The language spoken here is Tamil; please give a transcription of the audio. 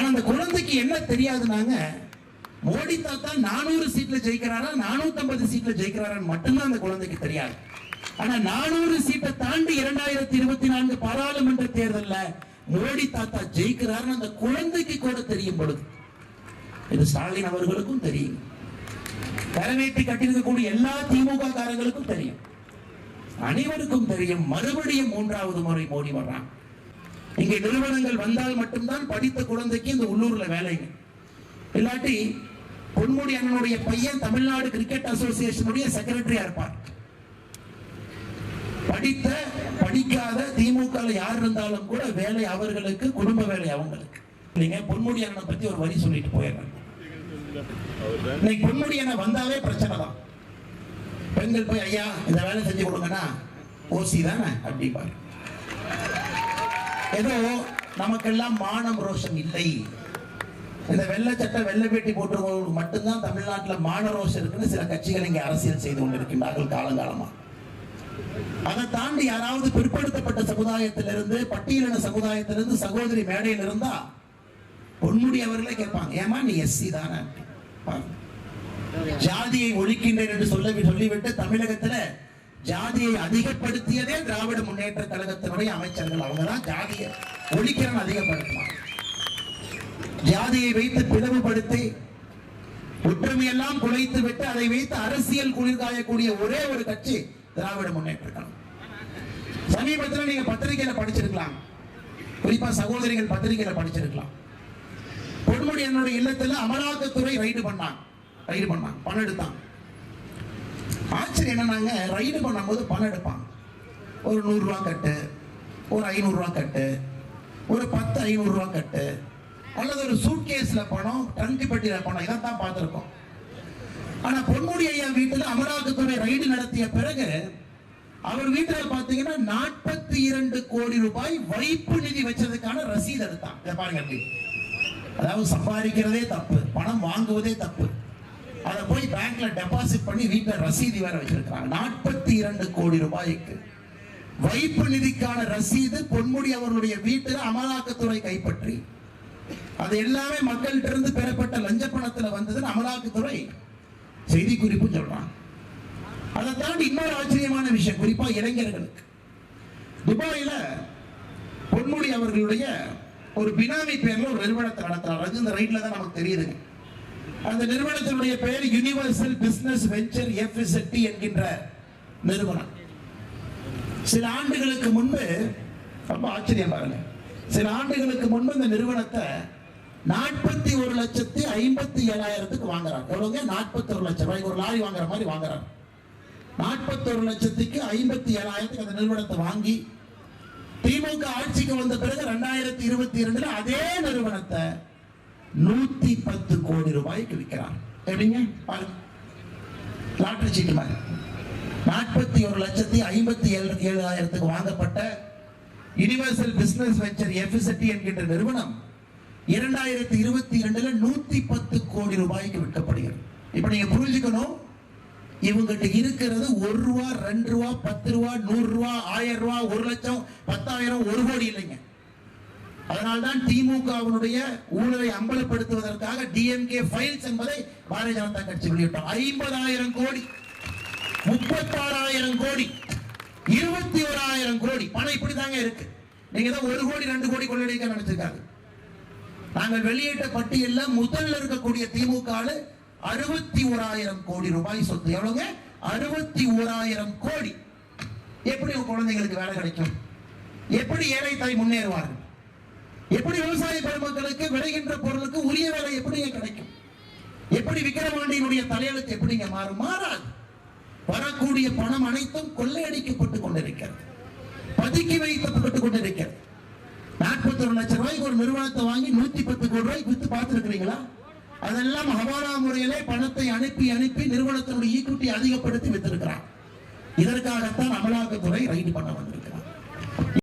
ஆனா அந்த குழந்தைக்கு என்ன தெரியாதுனாங்க மோடி தாத்தா நானூறு சீட்ல ஜெயிக்கிறாரா நானூத்தி ஐம்பது சீட்ல ஜெயிக்கிறாரான்னு மட்டும்தான் அந்த குழந்தைக்கு தெரியாது. ஆனா நானூறு சீட்டை தாண்டி இரண்டாயிரத்தி இருபத்தி நான்கு பாராளுமன்ற தேர்தல்ல மோடி தாத்தா ஜெயிக்கிறாருன்னு அந்த குழந்தைக்கு கூட தெரியும் பொழுது. இது ஸ்டாலின் அவர்களுக்கும் தெரியும். கரவேட்டி கட்டியிருக்கக்கூடிய எல்லா திமுக காரங்களுக்கும் தெரியும். அனைவருக்கும் தெரியும் மறுபடியும் மூன்றாவது முறை மோடி வர்றான். இங்கே நிறுவனங்கள் வந்தால் மட்டும்தான் படித்த குழந்தைக்கு இந்த உள்ளூர்ல வேலைங்க. இல்லாட்டி பொன்முடி அண்ணனுடைய பையன் தமிழ்நாடு கிரிக்கெட் அசோசியேஷனுடைய செக்ரட்டரியா இருப்பார். படித்த படிக்காத திமுக யார் இருந்தாலும் கூட வேலை அவர்களுக்கு குடும்ப வேலை அவங்களுக்கு. நீங்க பொன்முடி அண்ணனை பத்தி ஒரு வரி சொல்லிட்டு போயிடுறேன். இன்னைக்கு பொன்முடி அண்ணன் வந்தாலே பிரச்சனை தான். பெண்கள் போய் ஐயா இந்த வேலை செஞ்சு கொடுங்கன்னா ஓசி தானே? அப்படிப்பாரு ஏதோ நமக்கெல்லாம் மானம் ரோஷம் இல்லை. இந்த வெள்ளை சட்டை வெள்ளை வேட்டி மட்டும்தான் தமிழ்நாட்டில் மான ரோஷம் இருக்குன்னு சில கட்சிகள் இங்கே அரசியல் செய்து கொண்டிருக்கின்றார்கள் காலங்காலமா. அதை தாண்டி யாராவது பிற்படுத்தப்பட்ட சமுதாயத்திலிருந்து பட்டியலின சமுதாயத்திலிருந்து சகோதரி மேடையில் இருந்தா பொன்முடி அவர்களே கேட்பாங்க ஏமா நீ எஸ்சி தானே? ஜாதியை ஒழிக்கின்றேன் என்று சொல்ல சொல்லிவிட்டு தமிழகத்துல ஜாதியை அதிகப்படுத்தியதே திராவிட முன்னேற்ற கழகத்தினுடைய அமைச்சர்கள். அவங்க தான் ஜாதியை ஒழிக்கிறன்னு அதிகப்படுத்தினார் ஜாதியை வைத்து பிளவுபடுத்தி ஒற்றுமையெல்லாம் குலைத்து விட்டு அதை வைத்து அரசியல் குளிர்காயக்கூடிய ஒரே ஒரு கட்சி திராவிட முன்னேற்ற கழகம். சமீபத்தில் நீங்க பத்திரிகையில படிச்சிருக்கலாம். குறிப்பா சகோதரிகள் பத்திரிகையில படிச்சிருக்கலாம். பொன்முடி என்னுடைய இல்லத்துல அமலாக்கத்துறை ரைடு பண்ணாங்க. ரைடு பண்ணாங்க. பணம் எடுத்தாங்க. ஆச்சரியம் என்னன்னாங்க ரைடு பண்ணும்போது பணம் எடுப்பாங்க. ஒரு நூறுரூவா கட்டு ஒரு ஐநூறுரூவா கட்டு ஒரு பத்து ஐநூறுரூவா கட்டு அல்லது ஒரு சூட்கேஸில் பணம் டங்கு பெட்டியில் பணம் தான் பார்த்துருக்கோம். ஆனால் பொன்முடி ஐயா வீட்டில் அமலாக்கத்துறை ரைடு நடத்திய பிறகு அவர் வீட்டில் பார்த்தீங்கன்னா நாற்பத்தி இரண்டு கோடி ரூபாய் வைப்பு நிதி வச்சதுக்கான ரசீது எடுத்தான். இதை பாருங்க அதாவது சம்பாதிக்கிறதே தப்பு பணம் வாங்குவதே தப்பு. அதை போய் பேங்க்ல டெபாசிட் பண்ணி வீட்டில் ரசீது வேற வச்சிருக்காங்க நாற்பத்தி இரண்டு கோடி ரூபாய்க்கு. வைப்பு நிதிக்கான ரசீது பொன்முடி அவர்களுடைய வீட்டில் அமலாக்கத்துறை கைப்பற்றி. அது எல்லாமே மக்கள்கிட்ட இருந்து பெறப்பட்ட லஞ்ச பணத்தில் வந்ததுன்னு அமலாக்கத்துறை செய்தி குறிப்பு சொல்றாங்க. அதை தாண்டி இன்னொரு ஆச்சரியமான விஷயம் குறிப்பா இளைஞர்களுக்கு. துபாயில பொன்முடி அவர்களுடைய ஒரு பினாமி பேர்ல ஒரு நிறுவனத்தை நடத்துறாரு. அது இந்த ரைட்ல தான் நமக்கு தெரியுதுங்க. அந்த நிறுவனத்தினுடைய பெயர் யுனிவர்சல் பிசினஸ் வெஞ்சர் எஃப்எஸ்எட்டி என்கின்ற நிறுவனம். சில ஆண்டுகளுக்கு முன்பு ரொம்ப ஆச்சரியம் பாருங்க. சில ஆண்டுகளுக்கு முன்பு இந்த நிறுவனத்தை நாற்பத்தி ஒரு லட்சத்தி ஐம்பத்தி ஏழாயிரத்துக்கு வாங்குறாங்க. எவ்வளவுங்க? நாற்பத்தி ஒரு லட்சம் ரூபாய்க்கு ஒரு லாரி வாங்குற மாதிரி வாங்குறாங்க. நாற்பத்தொரு லட்சத்துக்கு ஐம்பத்தி ஏழாயிரத்துக்கு அந்த நிறுவனத்தை வாங்கி திமுக ஆட்சிக்கு வந்த பிறகு ரெண்டாயிரத்தி இருபத்தி இரண்டுல அதே நிறுவனத்தை நூத்தி பத்து கோடி ரூபாய்க்கு விற்கிறார் எப்படிங்க? பாருங்க. லாட்டரி சீட்டு மாதிரி. நாற்பத்தி ஒரு லட்சத்தி ஐம்பத்தி ஏழு ஏழாயிரத்துக்கு வாங்கப்பட்ட யுனிவர்சல் பிசினஸ் வெஞ்சர் எஃபிசட்டி என்கின்ற நிறுவனம் இரண்டாயிரத்தி இருபத்தி இரண்டுல நூத்தி பத்து கோடி ரூபாய்க்கு விற்கப்படுகிறது. இப்ப நீங்க புரிஞ்சுக்கணும். இவங்கிட்ட இருக்கிறது ஒரு ரூபா ரெண்டு ரூபா பத்து ரூபா நூறு ரூபா ஆயிரம் ரூபா ஒரு லட்சம் பத்தாயிரம் ஒரு கோடி இல்லைங்க. அதனால்தான் திமுகவினுடைய ஊழலை அம்பலப்படுத்துவதற்காக டிஎம்கே ஃபைல்ஸ் என்பதை பாரதிய ஜனதா கட்சி வெளியிட்டோம். ஐம்பதாயிரம் கோடி முப்பத்தாறாயிரம் கோடி இருபத்தி ஓராயிரம் கோடி. பணம் இப்படிதாங்க இருக்கு. நீங்க தான் ஒரு கோடி ரெண்டு கோடி கொள்ளடிக்க நினைச்சிருக்காங்க. நாங்கள் வெளியிட்ட பட்டியல்ல முதல்ல இருக்கக்கூடிய திமுக அறுபத்தி ஓராயிரம் கோடி ரூபாய் சொத்து. எவ்வளவுங்க? அறுபத்தி ஓராயிரம் கோடி. எப்படி உங்க குழந்தைங்களுக்கு வேலை கிடைக்கும்? எப்படி ஏழை தாய் முன்னேறுவார்கள்? எப்படி விவசாய பெருமக்களுக்கு விளைகின்ற பொருளுக்கு உரிய வேலை எப்படிங்க கிடைக்கும்? எப்படி விக்கிரவாண்டியினுடைய தலையெழுத்து எப்படிங்க மாறும்? மாறாது. வரக்கூடிய பணம் அனைத்தும் கொள்ளையடிக்கப்பட்டு கொண்டிருக்கிறது. பதுக்கி வைக்கப்பட்டு கொண்டிருக்கிறது. நாற்பத்தி ஒரு லட்சம் ரூபாய்க்கு ஒரு நிறுவனத்தை வாங்கி நூத்தி பத்து கோடி ரூபாய்க்கு வித்து பார்த்துருக்கிறீங்களா? அதெல்லாம் ஹவாலா முறையிலே பணத்தை அனுப்பி அனுப்பி நிறுவனத்தினுடைய ஈக்குட்டி அதிகப்படுத்தி வித்திருக்கிறான். இதற்காகத்தான் அமலாக்கத்துறை ரைடு பண்ண வந்திருக்கிறார்